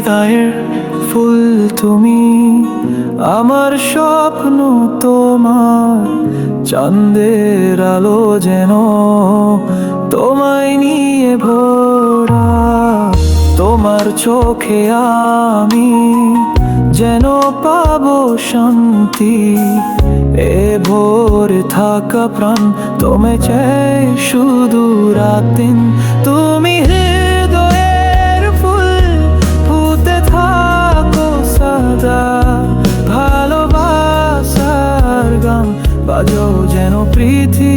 হৃদয়ের ফুল তুমি, আমার স্বপ্ন তোমার, চাঁদের আলো যেন তোমায় নিয়ে ভোরা। তোমার চোখে আমি যেন পাবো শান্তি, এ ভোর থাকা প্রাণ, তুমি চাই শুধু রাতিন তুমি বাজো যেন পৃথিবী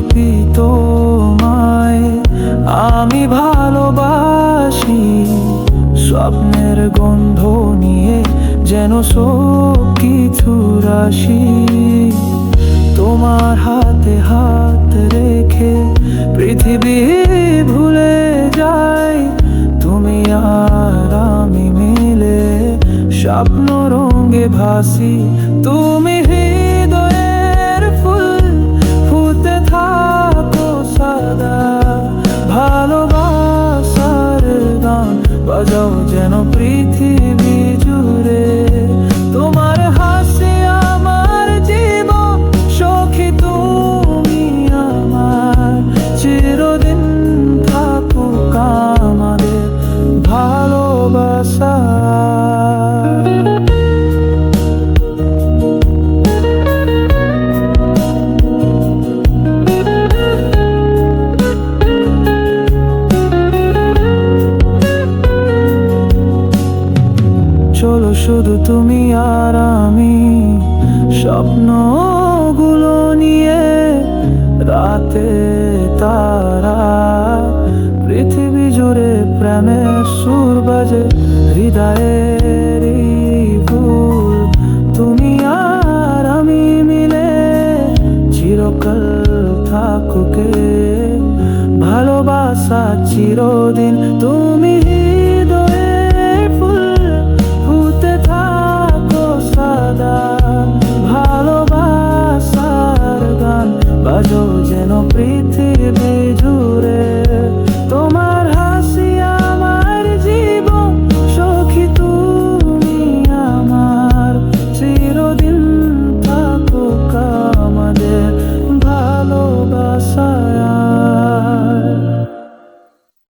চুপি তোমায় আমি ভালোবাসি স্বপ্নের গন্ধ নিয়ে যেন সব কিছু রাশি। তোমার হাতে হাত রেখে পৃথিবী ভুলে যাই। তুমি আর আমি মিলে স্বপ্ন রঙে ভাসি। তুমি যেন পৃথিবী চলো শুধু তুমি আর আমি। স্বপ্নগুলো নিয়ে রাতে তারা পৃথিবী জুড়ে প্রেমের সুর বাজে, হৃদয়ের তুমি আর আমি মিলে চিরকাল থাকুকে। ভালোবাসা চিরদিন তুমি